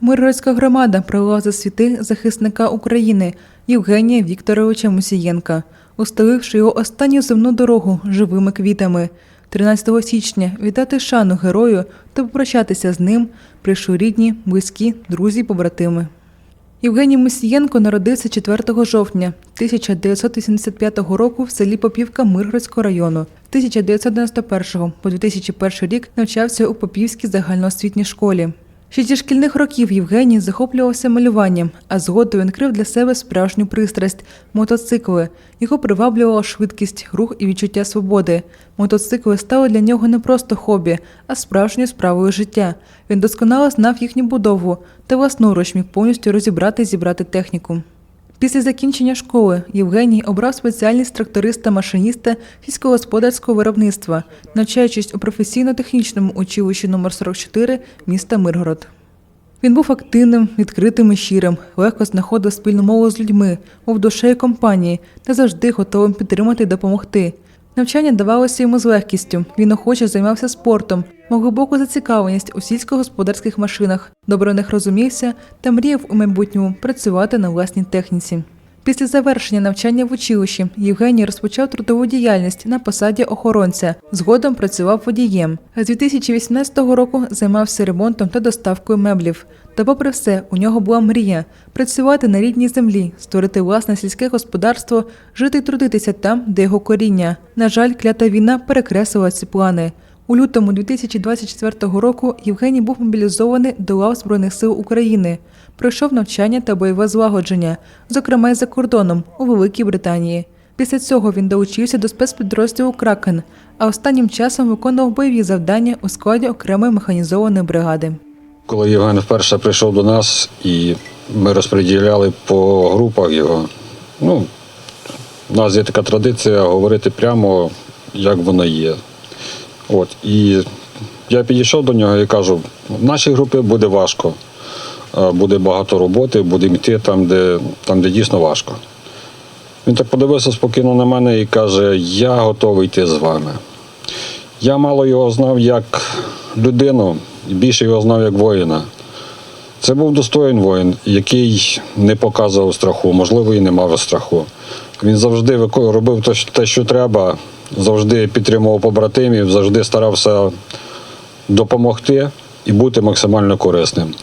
Миргородська громада провела засвіти захисника України Євгенія Вікторовича Мусієнка, устеливши його останню земну дорогу живими квітами. 13 січня віддати шану герою та попрощатися з ним прийшли рідні, близькі, друзі, побратими. Євгеній Мусієнко народився 4 жовтня 1985 року в селі Попівка Миргородського району. 1991 по 2001 рік навчався у Попівській загальноосвітній школі. Ще зі шкільних років Євгеній захоплювався малюванням, а згодом він крив для себе справжню пристрасть мотоцикли. Його приваблювала швидкість, рух і відчуття свободи. Мотоцикли стали для нього не просто хобі, а справжньою справою життя. Він досконало знав їхню будову та власноруч міг повністю розібрати і зібрати техніку. Після закінчення школи Євгеній обрав спеціальність тракториста-машиніста сільськогосподарського виробництва, навчаючись у професійно-технічному училищі номер 44 міста Миргород. Він був активним, відкритим і щирим, легко знаходив спільну мову з людьми, був душею компанії та завжди готовим підтримати і допомогти. Навчання давалося йому з легкістю. Він охоче займався спортом, мав глибоку зацікавленість у сільськогосподарських машинах, добре в них розумівся та мріяв у майбутньому працювати на власній техніці. Після завершення навчання в училищі Євгеній розпочав трудову діяльність на посаді охоронця. Згодом працював водієм. З 2018 року займався ремонтом та доставкою меблів. Та, попри все, у нього була мрія працювати на рідній землі, створити власне сільське господарство, жити і трудитися там, де його коріння. На жаль, клята війна перекреслила ці плани. У лютому 2024 року Євгеній був мобілізований до лав Збройних сил України. Пройшов навчання та бойове злагодження, зокрема й за кордоном у Великій Британії. Після цього він долучився до спецпідрозділу Кракен, а останнім часом виконував бойові завдання у складі окремої механізованої бригади. Коли Євген вперше прийшов до нас і ми розподіляли по групах його, ну, у нас є така традиція говорити прямо, як воно є. От, і я підійшов до нього і кажу, в нашій групі буде важко, е, буде багато роботи, будемо йти там, де, там, де дійсно важко. Він так подивився спокійно на мене і каже, я готовий йти з вами. Я мало його знав як людину, більше його знав як воїна. Це був достоїн воїн, який не показував страху, можливо, і не мав страху. Він завжди робив те, що треба, завжди підтримував побратимів, завжди старався допомогти і бути максимально корисним.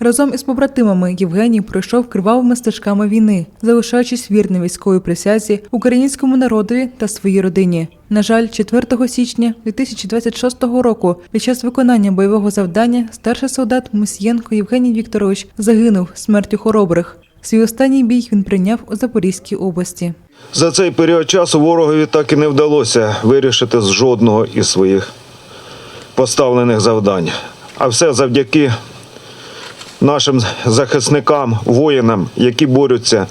Разом із побратимами Євгеній пройшов кривавими стежками війни, залишаючись вірним військовій присязі українському народові та своїй родині. На жаль, 4 січня 2026 року під час виконання бойового завдання старший солдат Мусієнко Євгеній Вікторович загинув смертю хоробрих. Свій останній бій він прийняв у Запорізькій області. За цей період часу ворогові так і не вдалося вирішити з жодного із своїх поставлених завдань. А все завдяки нашим захисникам, воїнам, які борються,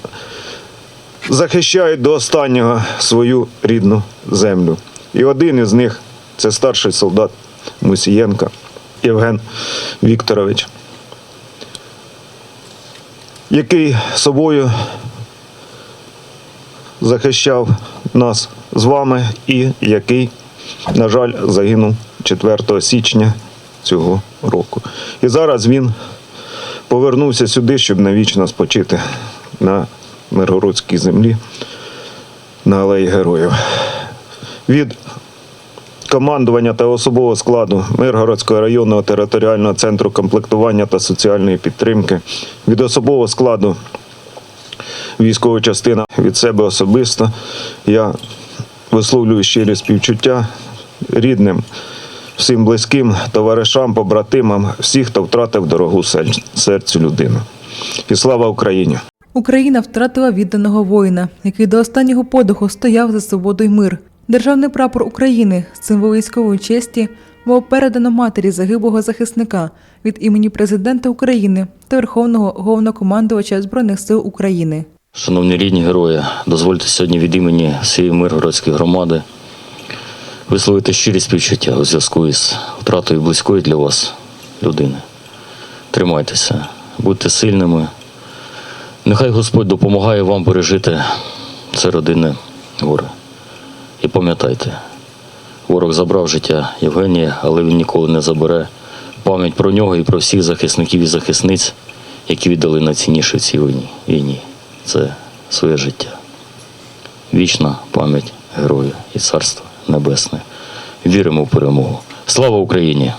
захищають до останнього свою рідну землю. І один із них це старший солдат Мусієнка Євген Вікторович, який собою захищав нас з вами і який, на жаль, загинув 4 січня цього року. І зараз він повернувся сюди, щоб навічно спочити на Миргородській землі на Алеї Героїв. Від командування та особового складу Миргородського районного територіального центру комплектування та соціальної підтримки, від особового складу військова частина від себе особисто. Я висловлюю щирі співчуття рідним, всім близьким, товаришам, побратимам, всіх, хто втратив дорогу серцю людину. І слава Україні! Україна втратила відданого воїна, який до останнього подиху стояв за свободу й мир. Державний прапор України, символ військової честі, було передано матері загиблого захисника від імені президента України та Верховного головнокомандувача Збройних сил України. Шановні рідні герої, дозвольте сьогодні від імені всієї Миргородської громади висловити щирі співчуття у зв'язку із втратою близької для вас людини. Тримайтеся, будьте сильними. Нехай Господь допомагає вам пережити це родинне горе. І пам'ятайте, ворог забрав життя Євгенія, але він ніколи не забере пам'ять про нього і про всіх захисників і захисниць, які віддали найцінніше в цій війні. Це своє життя. Вічна пам'ять герою і царства небесне. Віримо в перемогу. Слава Україні!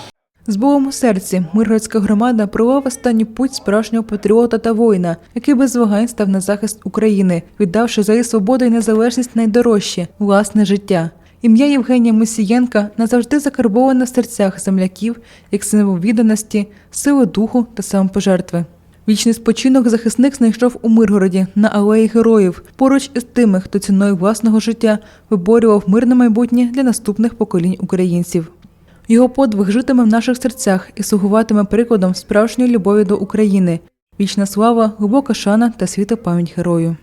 З Богом у серці Миргородська громада провела в останню путь справжнього патріота та воїна, який без вагань став на захист України, віддавши за її свободу і незалежність найдорожче власне життя. Ім'я Євгенія Мусієнка назавжди закарбоване в серцях земляків як символ відданості, сили духу та самопожертви. Вічний спочинок захисник знайшов у Миргороді на алеї героїв, поруч із тими, хто ціною власного життя виборював мирне майбутнє для наступних поколінь українців. Його подвиг житиме в наших серцях і слугуватиме прикладом справжньої любові до України. Вічна слава, глибока шана та світа пам'ять герою.